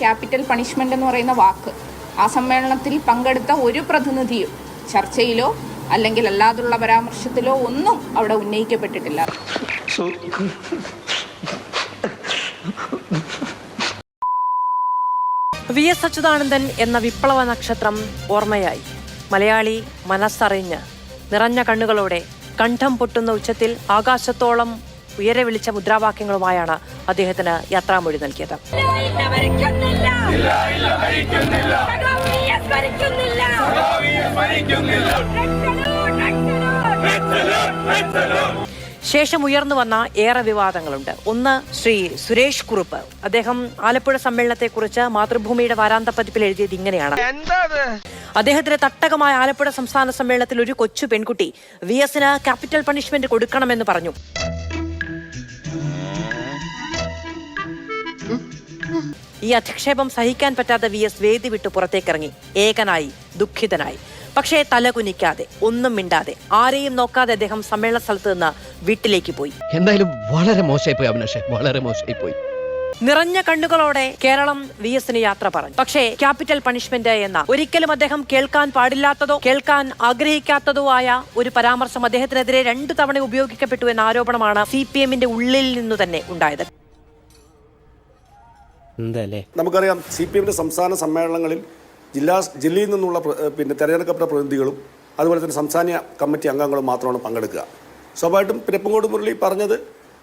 Capital punishment എന്ന് പറയുന്ന വാക്ക്. ആ സമ്മേളനത്തിൽ പങ്കെടുത്ത ഒരു പ്രതിനിധിയും ചർച്ചയിലോ അല്ലെങ്കിൽ അല്ലാതുള്ള പരാമർശത്തിലോ ഒന്നും അവിടെ ഉന്നയിക്കപ്പെട്ടിട്ടില്ല. വി എസ് അച്യുതാനന്ദൻ എന്ന വിപ്ലവ നക്ഷത്രം ഓർമ്മയായി. മലയാളി മനസ്സറിഞ്ഞ് നിറഞ്ഞ കണ്ണുകളോടെ കണ്ഠം പൊട്ടുന്ന ഉച്ചത്തിൽ ആകാശത്തോളം ഉയരെ വിളിച്ച മുദ്രാവാക്യങ്ങളുമായാണ് അദ്ദേഹത്തിന് യാത്രാമൊഴി നൽകിയത്. ശേഷം ഉയർന്നു വന്ന ഏറെ വിവാദങ്ങളുണ്ട്. ഒന്ന് ശ്രീ സുരേഷ് കുറുപ്പ്. അദ്ദേഹം ആലപ്പുഴ സമ്മേളനത്തെക്കുറിച്ച് മാതൃഭൂമിയുടെ വാരാന്ത പതിപ്പിൽ എഴുതിയത് ഇങ്ങനെയാണ്. അദ്ദേഹത്തിന്റെ തട്ടകമായ ആലപ്പുഴ സംസ്ഥാന സമ്മേളനത്തിൽ ഒരു കൊച്ചു പെൺകുട്ടി വി എസിന് ക്യാപിറ്റൽ പണിഷ്മെന്റ് കൊടുക്കണമെന്ന് പറഞ്ഞു. ഈ അധിക്ഷേപം സഹിക്കാൻ പറ്റാതെ വി എസ് വേദി വിട്ടു പുറത്തേക്കിറങ്ങി. ഏകനായി ദുഃഖിതനായി. പക്ഷേ തലകുനിക്കാതെ ഒന്നും മിണ്ടാതെ ആരെയും നോക്കാതെ അദ്ദേഹം സമ്മേളന സ്ഥലത്ത് നിന്ന് വീട്ടിലേക്ക് പോയി. എന്തായാലും വളരെ മോശമായി പോയി അഭിലാഷേ വളരെ മോശമായി പോയി നിറഞ്ഞ കണ്ണുകളോടെ കേരളം വി എസിന് യാത്ര പറഞ്ഞു. പക്ഷേ ക്യാപിറ്റൽ പണിഷ്മെന്റ് എന്ന ഒരിക്കലും അദ്ദേഹം കേൾക്കാൻ പാടില്ലാത്തതോ കേൾക്കാൻ ആഗ്രഹിക്കാത്തതോ ആയ ഒരു പരാമർശം അദ്ദേഹത്തിനെതിരെ രണ്ടു തവണ ഉപയോഗിക്കപ്പെട്ടു എന്ന ആരോപണമാണ് സി പി എമ്മിന്റെ ഉള്ളിൽ നിന്നു തന്നെ ഉണ്ടായത്. എന്താല്ലേ നമുക്കറിയാം സി പി എമ്മിന്റെ സംസ്ഥാന സമ്മേളനങ്ങളിൽ ജില്ലാ ജില്ലയിൽ നിന്നുള്ള പിന്നെ തെരഞ്ഞെടുക്കപ്പെട്ട പ്രതിനിധികളും അതുപോലെ തന്നെ സംസ്ഥാന കമ്മിറ്റി അംഗങ്ങളും മാത്രമാണ് പങ്കെടുക്കുക. സ്വാഭാവികമായിട്ടും പിരപ്പങ്കോട് മുരളി പറഞ്ഞത്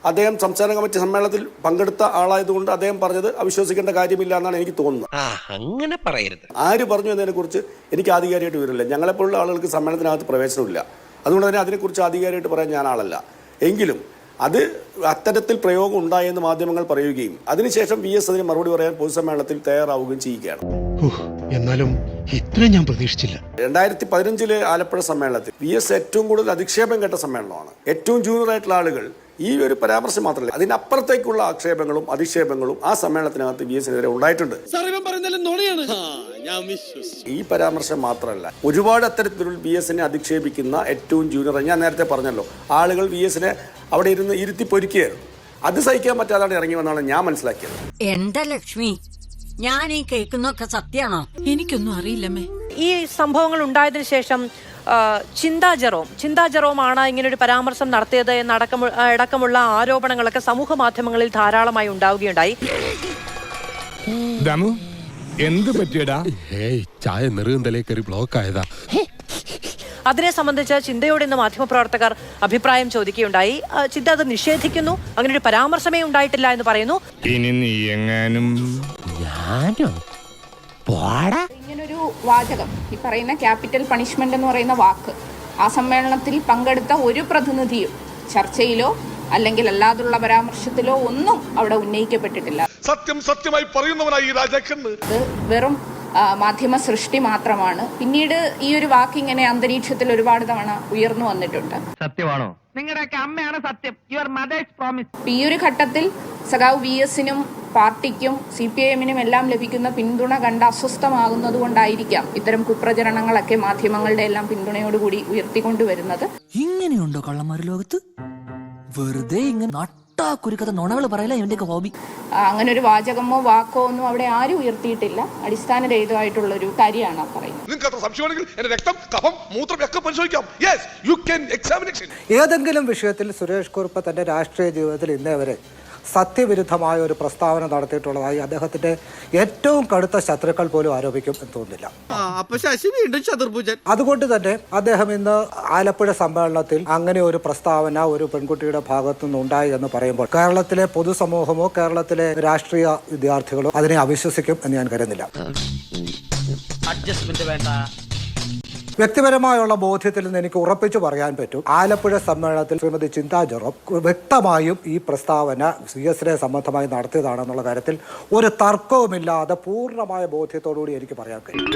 അദ്ദേഹം സംസ്ഥാന കമ്മിറ്റി സമ്മേളനത്തിൽ പങ്കെടുത്ത ആളായതുകൊണ്ട് അദ്ദേഹം പറഞ്ഞത് അവിശ്വസിക്കേണ്ട കാര്യമില്ല എന്നാണ് എനിക്ക് തോന്നുന്നത്. ആ അങ്ങനെ പറയരുത്. ആര് പറഞ്ഞു എന്നതിനെ കുറിച്ച് എനിക്ക് ആധികാരികമായിട്ട് വിവരമില്ല. ഞങ്ങളെപ്പോലുള്ള ആളുകൾക്ക് സമ്മേളനത്തിനകത്ത് പ്രവേശനമില്ല. അതുകൊണ്ട് തന്നെ അതിനെക്കുറിച്ച് ആധികാരികമായിട്ട് പറയാൻ ഞാൻ ആളല്ല. എങ്കിലും അത് അത്തരത്തിൽ പ്രയോഗം ഉണ്ടായെന്ന് മാധ്യമങ്ങൾ പറയുകയും അതിനുശേഷം വി എസ് അതിന് മറുപടി പറയാൻ പൊതുസമ്മേളനത്തിൽ തയ്യാറാവുകയും ചെയ്യുകയാണ്. എന്നാലും ഇത്ര ഞാൻ പ്രതീക്ഷിച്ചില്ല. രണ്ടായിരത്തി പതിനഞ്ചിലെ ആലപ്പുഴ സമ്മേളനത്തിൽ വി എസ് ഏറ്റവും കൂടുതൽ അധിക്ഷേപം കേട്ട സമ്മേളനമാണ്. ഏറ്റവും ജൂനിയർ ആയിട്ടുള്ള ആളുകൾ ഈ ഒരു പരാമർശം മാത്രമല്ല അതിനപ്പുറത്തേക്കുള്ള ആക്ഷേപങ്ങളും അധിക്ഷേപങ്ങളും ആ സമ്മേളനത്തിനകത്ത് വി എസിനെതിരെ ഉണ്ടായിട്ടുണ്ട്. ഈ പരാമർശം മാത്രമല്ല ഒരുപാട് അത്തരത്തിലുള്ള വി എസിനെ അധിക്ഷേപിക്കുന്ന ഏറ്റവും ജൂനിയർ ഞാൻ നേരത്തെ പറഞ്ഞല്ലോ ആളുകൾ വി എസിനെ അവിടെ ഇരുന്ന് ഇരുത്തി പൊരിക്കുകയായിരുന്നു അത് സഹിക്കാൻ പറ്റാതാണ് ഇറങ്ങി വന്നാണ് ഞാൻ മനസ്സിലാക്കിയത്. എന്താ ലക്ഷ്മി? ഞാൻ ഈ കേൾക്കുന്നൊക്കെ സത്യാണോ എനിക്കൊന്നും അറിയില്ലമ്മേ. ഈ സംഭവങ്ങൾ ഉണ്ടായതിനു ശേഷം ചിന്താ ജെറോം ചിന്താ ജെറോമാണ് ഇങ്ങനെ ഒരു പരാമർശം നടത്തിയത് എന്നടക്കമു അടക്കമുള്ള ആരോപണങ്ങളൊക്കെ സമൂഹ മാധ്യമങ്ങളിൽ ധാരാളമായി ഉണ്ടാവുകയുണ്ടായി. ദമു എന്ത് പറ്റിയടാ? ഏയ് ചായ നെറുകന്തലേ കയറി ബ്ലോക്ക് ആയതാ അതിനെ സംബന്ധിച്ച് ചിന്തയോടെ ഇന്ന് മാധ്യമപ്രവർത്തകർ അഭിപ്രായം ചോദിക്കുകയുണ്ടായി. ചിന്ത അത് നിഷേധിക്കുന്നു അങ്ങനെ ഒരു പരാമർശമേ ഉണ്ടായിട്ടില്ല എന്ന് പറയുന്നു. ഇനി നീ എങ്ങാനും ഞാനോ? പോടാ. വാചകം. ഈ പറയുന്ന ക്യാപിറ്റൽ പണിഷ്മെന്റ് എന്ന് പറയുന്ന വാക്ക്. ആ സമ്മേളനത്തിൽ പങ്കെടുത്ത ഒരു പ്രതിനിധിയും ചർച്ചയിലോ അല്ലെങ്കിൽ അല്ലാതുള്ള പരാമർശത്തിലോ ഒന്നും അവിടെ ഉന്നയിക്കപ്പെട്ടിട്ടില്ല. സത്യം സത്യമായി പറയുന്നവനായി രാജാക്കന്ന് ഇത് വെറും മാധ്യമ സൃഷ്ടി മാത്രമാണ്. പിന്നീട് ഈ ഒരു വാക്ക് ഇങ്ങനെ അന്തരീക്ഷത്തിൽ ഒരുപാട് തവണ ഉയർന്നു വന്നിട്ടുണ്ട്. സത്യമാണോ? നിങ്ങളുടെ അമ്മയാണ് സത്യം. യുവർ മദേഴ്സ് പ്രോമിസ് ഈ ഒരു ഘട്ടത്തിൽ സഖാവ് വി എസിനും പാർട്ടിക്കും സി പി ഐ എമ്മിനും എല്ലാം ലഭിക്കുന്ന പിന്തുണ കണ്ട് അസ്വസ്ഥമാകുന്നത് കൊണ്ടായിരിക്കാം ഇത്തരം കുപ്രചരണങ്ങളൊക്കെ മാധ്യമങ്ങളുടെ എല്ലാം പിന്തുണയോടുകൂടി ഉയർത്തിക്കൊണ്ടുവരുന്നത്. ഇങ്ങനെയുണ്ടോ കള്ളന്മാർ ലോകത്ത്? വെറുതെ ഇങ്ങനെ നുണകൾ പറയില്ല ഇവന്റെയൊക്കെ ഹോബി. അങ്ങനെ ഒരു വാചകമോ വാക്കോ ഒന്നും അവിടെ ആരും ഉയർത്തിയിട്ടില്ല. അടിസ്ഥാനരഹിതമായിട്ടുള്ള ഒരു കാര്യമാണ് ആ പറയുന്നത്. നിങ്ങൾക്ക് അത്ര സംശയമാണെങ്കിൽ എന്റെ രക്തം കഫം മൂത്രം ഒക്കെ പരിശോധിക്കാം യെസ് യു ക്യാൻ എക്സാമിനേഷൻ ഏതെങ്കിലും വിഷയത്തിൽ സുരേഷ് കുറുപ്പ് തന്റെ രാഷ്ട്രീയ ജീവിതത്തിൽ ഇന്നേ വരെ സത്യവിരുദ്ധമായ ഒരു പ്രസ്താവന നടത്തിയിട്ടുള്ളതായി അദ്ദേഹത്തിന്റെ ഏറ്റവും കടുത്ത ശത്രുക്കൾ പോലും ആരോപിക്കും എന്ന് തോന്നുന്നില്ല. അതുകൊണ്ട് തന്നെ അദ്ദേഹം ഇന്ന് ആലപ്പുഴ സമ്മേളനത്തിൽ അങ്ങനെ ഒരു പ്രസ്താവന ഒരു പെൺകുട്ടിയുടെ ഭാഗത്തു നിന്ന് ഉണ്ടായി എന്ന് പറയുമ്പോൾ കേരളത്തിലെ പൊതുസമൂഹമോ കേരളത്തിലെ രാഷ്ട്രീയ വിദ്യാർത്ഥികളോ അതിനെ അവിശ്വസിക്കും എന്ന് ഞാൻ കരുതുന്നില്ല. അഡ്ജസ്റ്റ്മെന്റ് വേണ്ട. വ്യക്തിപരമായുള്ള ബോധ്യത്തിൽ നിന്ന് എനിക്ക് ഉറപ്പിച്ചു പറയാൻ പറ്റും. ആലപ്പുഴ സമ്മേളനത്തിൽ ശ്രീമതി ചിന്താ ജെറോബ് വ്യക്തമായും ഈ പ്രസ്താവന സി എസ് എ സംബന്ധമായി നടത്തിയതാണെന്നുള്ള കാര്യത്തിൽ ഒരു തർക്കവുമില്ലാതെ പൂർണമായ ബോധ്യത്തോടുകൂടി എനിക്ക് പറയാൻ കഴിയും.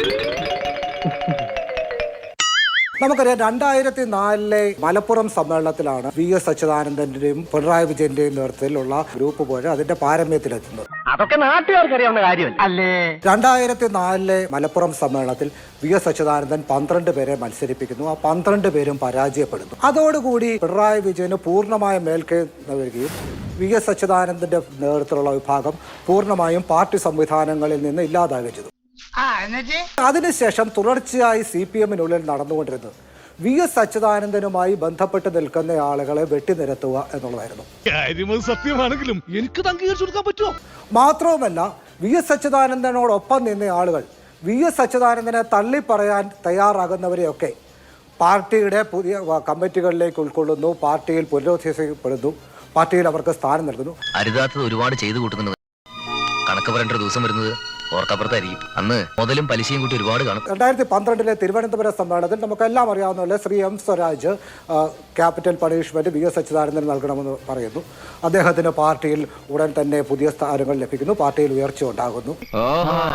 നമുക്കറിയാം രണ്ടായിരത്തി നാലിലെ മലപ്പുറം സമ്മേളനത്തിലാണ് വി എസ് അച്യുതാനന്ദന്റെയും പിണറായി വിജയന്റെയും നേതൃത്വത്തിലുള്ള ഗ്രൂപ്പ് പോയ അതിന്റെ പാരമ്യത്തിലെത്തുന്നത്. അതൊക്കെ നാട്ടുകാർക്കറിയാവുന്ന കാര്യമല്ല? അല്ലേ? രണ്ടായിരത്തി നാലിലെ മലപ്പുറം സമ്മേളനത്തിൽ വി എസ് അച്യുതാനന്ദൻ പന്ത്രണ്ട് പേരെ മത്സരിപ്പിക്കുന്നു. ആ പന്ത്രണ്ട് പേരും പരാജയപ്പെടുന്നു. അതോടുകൂടി പിണറായി വിജയന് പൂർണമായ മേൽക്കൈ നൽകുകയും വി എസ് അച്യുതാനന്ദന്റെ നേതൃത്വത്തിലുള്ള വിഭാഗം പൂർണമായും പാർട്ടി സംവിധാനങ്ങളിൽ നിന്ന് ഇല്ലാതാകും ചെയ്തു. അതിനുശേഷം തുടർച്ചയായി സി പി എമ്മിനുള്ളിൽ നടന്നുകൊണ്ടിരുന്നത് വി എസ് അച്യുതാനന്ദനുമായി ബന്ധപ്പെട്ട് നിൽക്കുന്ന ആളുകളെ വെട്ടിനിരത്തുക എന്നുള്ളതായിരുന്നു. സത്യമാണെങ്കിലും എനിക്ക് കൊടുക്കാൻ പറ്റുമോ? മാത്രവുമല്ല വി എസ് അച്യുതാനന്ദനോടൊപ്പം നിന്ന ആളുകൾ വി എസ് അച്യുതാനന്ദനെ തള്ളിപ്പറയാൻ തയ്യാറാകുന്നവരെയൊക്കെ പാർട്ടിയുടെ പുതിയ കമ്മിറ്റികളിലേക്ക് ഉൾക്കൊള്ളുന്നു പാർട്ടിയിൽ പുനരധിവസിക്കപ്പെടുന്നു പാർട്ടിയിൽ അവർക്ക് സ്ഥാനം നൽകുന്നു. അരുതാത്തത് ഒരുപാട് ചെയ്തു കൂട്ടുന്നുണ്ട്. കണക്ക് പറയേണ്ട ഒരു ദിവസം വരുന്നത് ഓർക്കപ്പുറത്തായിരിക്കും അന്ന് മുതലും പലിശയും കൂട്ടി ഒരുപാട് കാണും. രണ്ടായിരത്തി പന്ത്രണ്ടിലെ തിരുവനന്തപുരം സമ്മേളനത്തിൽ നമുക്കെല്ലാം അറിയാവുന്ന പോലെ Shri M Swaraj capital punishment V S Achuthanandan നൽകണമെന്ന് പറയുന്നു. അദ്ദേഹത്തിന് പാർട്ടിയിൽ ഉടൻ തന്നെ പുതിയ സ്ഥാനങ്ങൾ ലഭിക്കുന്നു. പാർട്ടിയിൽ ഉയർച്ച ഉണ്ടാകുന്നു.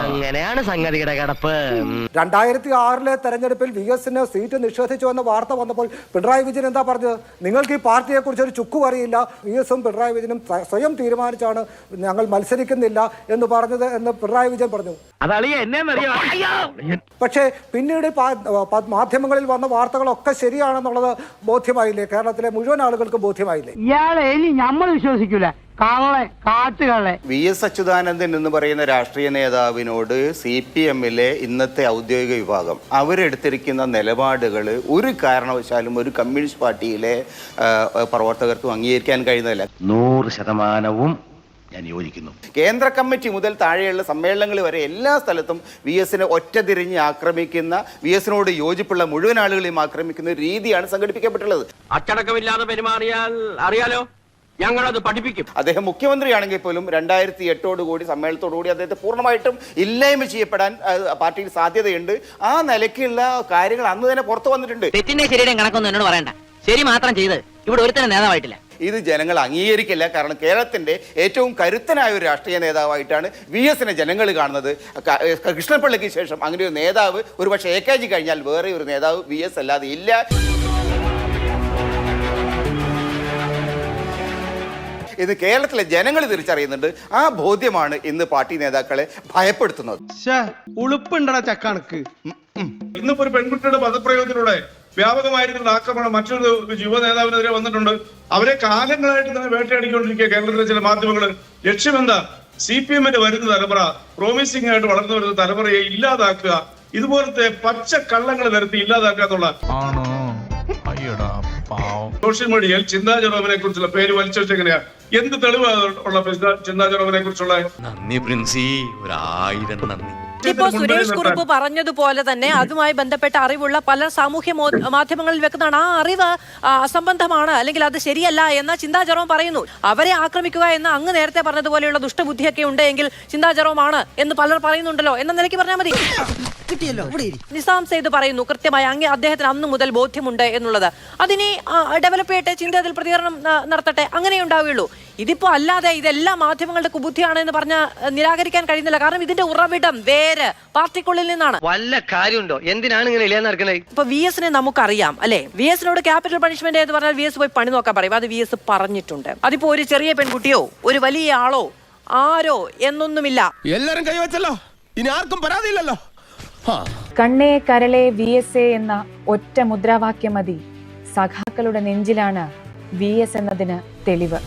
അങ്ങനെയാണ് സംഗതിയുടെ കിടപ്പ്. രണ്ടായിരത്തി ആറിലെ തെരഞ്ഞെടുപ്പിൽ വി എസിന് സീറ്റ് നിഷേധിച്ചു എന്ന വാർത്ത വന്നപ്പോൾ പിണറായി വിജയൻ എന്താ പറഞ്ഞത്? നിങ്ങൾക്ക് ഈ പാർട്ടിയെ കുറിച്ച് ഒരു ചുക്കും അറിയില്ല. വി എസും പിണറായി വിജയനും സ്വയം തീരുമാനിച്ചാണ് ഞങ്ങൾ മത്സരിക്കുന്നില്ല എന്ന് പറഞ്ഞത് എന്ന് പിണറായി വിജയൻ പറഞ്ഞു. അതളിയ എന്നെന്നറിയാം? പക്ഷേ പിന്നീട് മാധ്യമങ്ങളിൽ വന്ന വാർത്തകളൊക്കെ ശരിയാണെന്നുള്ളത് ബോധ്യമായില്ലേ? കേരളത്തിലെ മുഴുവൻ ആളുകൾക്ക് ബോധ്യമായില്ലേ? ഇയാളെ ഇനി നമ്മൾ വിശ്വസിക്കൂല. വി എസ് അച്യുതാനന്ദൻ എന്ന് പറയുന്ന രാഷ്ട്രീയ നേതാവിനോട് സി പി എമ്മിലെ ഇന്നത്തെ ഔദ്യോഗിക വിഭാഗം അവരെടുത്തിരിക്കുന്ന നിലപാടുകൾ ഒരു കാരണവശാലും ഒരു കമ്മ്യൂണിസ്റ്റ് പാർട്ടിയിലെ പ്രവർത്തകർക്കും അംഗീകരിക്കാൻ കഴിയുന്നതല്ല നൂറ് ശതമാനവും ഞാൻ യോജിക്കുന്നു. കേന്ദ്ര കമ്മിറ്റി മുതൽ താഴെയുള്ള സമ്മേളനങ്ങൾ വരെ എല്ലാ സ്ഥലത്തും വി എസിനെ ഒറ്റ തിരിഞ്ഞ് ആക്രമിക്കുന്ന വി എസിനോട് യോജിപ്പുള്ള മുഴുവൻ ആളുകളെയും ആക്രമിക്കുന്ന ഒരു രീതിയാണ് സംഘടിപ്പിക്കപ്പെട്ടുള്ളത്. അച്ചടക്കമില്ലാതെ പെരുമാറിയാൽ അറിയാലോ? ഞങ്ങളത് പഠിപ്പിക്കും. അദ്ദേഹം മുഖ്യമന്ത്രിയാണെങ്കിൽ പോലും രണ്ടായിരത്തി എട്ടോടുകൂടി സമ്മേളനത്തോടുകൂടി അദ്ദേഹത്തെ പൂർണമായിട്ടും ഇല്ലായ്മ ചെയ്യപ്പെടാൻ പാർട്ടിയിൽ സാധ്യതയുണ്ട്. ആ നിലയ്ക്കുള്ള കാര്യങ്ങൾ അന്ന് തന്നെ പുറത്തു വന്നിട്ടുണ്ട്. തെറ്റിന്റെ ശരിയുടെയും കണക്കൊന്നും എന്നോട് പറയണ്ട. ശരി മാത്രം ചെയ്ത് ഇവിടെ ഒരുത്തരം നേതാവായിട്ടില്ല. ഇത് ജനങ്ങൾ അംഗീകരിക്കില്ല. കാരണം കേരളത്തിന്റെ ഏറ്റവും കരുത്തനായ ഒരു രാഷ്ട്രീയ നേതാവായിട്ടാണ് വി എസിനെ ജനങ്ങൾ കാണുന്നത്. കൃഷ്ണപ്പള്ളിക്ക് കൃഷ്ണപിള്ളയ്ക്ക് ശേഷം അങ്ങനെ ഒരു നേതാവ് ഒരു പക്ഷേ എ കെ ജി കഴിഞ്ഞാൽ വേറെ ഒരു നേതാവ് വി എസ് അല്ലാതെ ഇല്ല. ഇത് കേരളത്തിലെ ജനങ്ങൾ തിരിച്ചറിയുന്നുണ്ട്. ആ ബോധ്യമാണ് ഇന്ന് പാർട്ടി നേതാക്കളെ ഭയപ്പെടുത്തുന്നത്. ഉളുപ്പുണ്ടടാ ചക്കണക്ക്. ഇന്നിപ്പോ ഒരു പെൺകുട്ടിയുടെ പദപ്രയോഗത്തിലൂടെ വ്യാപകമായിട്ടുള്ള ആക്രമണം മറ്റൊരു യുവ നേതാവിനെതിരെ വന്നിട്ടുണ്ട്. അവരെ കാലങ്ങളായിട്ട് തന്നെ വേട്ടയാടിക്കൊണ്ടിരിക്കുക കേരളത്തിലെ ചില മാധ്യമങ്ങൾ ലക്ഷ്യമെന്താ? സി പി എമ്മിന്റെ വരുന്ന തലമുറ പ്രോമിസിംഗ് ആയിട്ട് വളർന്നു വരുന്ന തലമുറയെ ഇല്ലാതാക്കുക ഇതുപോലത്തെ പച്ച കള്ളങ്ങൾ നിരത്തി ഇല്ലാതാക്കുക എന്നുള്ള അയ്യടാ പാവം. സോഷ്യൽ മീഡിയയിൽ ചിന്താ ജെറോമിനെ കുറിച്ചുള്ള പേര് വലിച്ചു വെച്ചെങ്ങനെയാ എന്ത് തെളിവാണ് ഉള്ള ചിന്താ ജെറോമിനെ കുറിച്ചുള്ള? നന്ദി പ്രിൻസി ഒരായിരം നന്ദി. ഇപ്പോ സുരേഷ് കുറുപ്പ് പറഞ്ഞതുപോലെ തന്നെ അതുമായി ബന്ധപ്പെട്ട അറിവുള്ള പല സാമൂഹ്യ മാധ്യമങ്ങളിൽ വെക്കുന്നതാണ്. ആ അറിവ് അസംബന്ധമാണ് അല്ലെങ്കിൽ അത് ശരിയല്ല എന്ന ചിന്താ ജെറോം പറയുന്നു. അവരെ ആക്രമിക്കുക എന്ന് അങ്ങ് നേരത്തെ പറഞ്ഞതുപോലെയുള്ള ദുഷ്ടബുദ്ധിയൊക്കെ ഉണ്ട് എങ്കിൽ ചിന്താ ജെറോമാണ് എന്ന് പലർ പറയുന്നുണ്ടല്ലോ എന്ന നിലയ്ക്ക് പറഞ്ഞാൽ മതി. നിസാം സെയ്ദ് പറയുന്നു കൃത്യമായി അങ്ങ് അദ്ദേഹത്തിന് അന്ന് മുതൽ ബോധ്യമുണ്ട് എന്നുള്ളത്. അതിനെ ഡെവലപ്പ് ചെയ്യട്ടെ ചിന്ത അതിൽ പ്രതികരണം നടത്തട്ടെ അങ്ങനെ ഉണ്ടാവുകയുള്ളൂ. ഇതിപ്പോ അല്ലാതെ ഇതെല്ലാം മാധ്യമങ്ങളുടെ കുബുദ്ധിയാണ് എന്ന് പറഞ്ഞ നിരാകരിക്കാൻ കഴിയുന്നില്ല. കാരണം ഇതിന്റെ ഉറവിടം വേര് പാർട്ടിക്കുള്ളിൽ നിന്നാണ്. വല്ല കാര്യമുണ്ടോ? എന്തിനാണ് ഇങ്ങനെ ഇല്ലാന്ന് നടക്കണേ ഇപ്പൊ വി എസിനെ നമുക്കറിയാം അല്ലെ? വി എസിനോട് ക്യാപിറ്റൽ പണിഷ്മെന്റ് എന്ന് പറഞ്ഞാൽ വി എസ് പോയി പണി നോക്കാൻ പറയും. അത് വി എസ് പറഞ്ഞിട്ടുണ്ട്. അതിപ്പോ ഒരു ചെറിയ പെൺകുട്ടിയോ ഒരു വലിയ ആളോ ആരോ എന്നൊന്നുമില്ല. എല്ലാരും കൈവച്ചല്ലോ ഇനി ആർക്കും പരാതിയില്ലല്ലോ കണ്ണേ കരളെ വി എസ് എ എന്ന ഒറ്റ മുദ്രാവാക്യം മതി. സഖാക്കളുടെ നെഞ്ചിലാണ് വി എസ് എന്നതിന് തെളിവ്.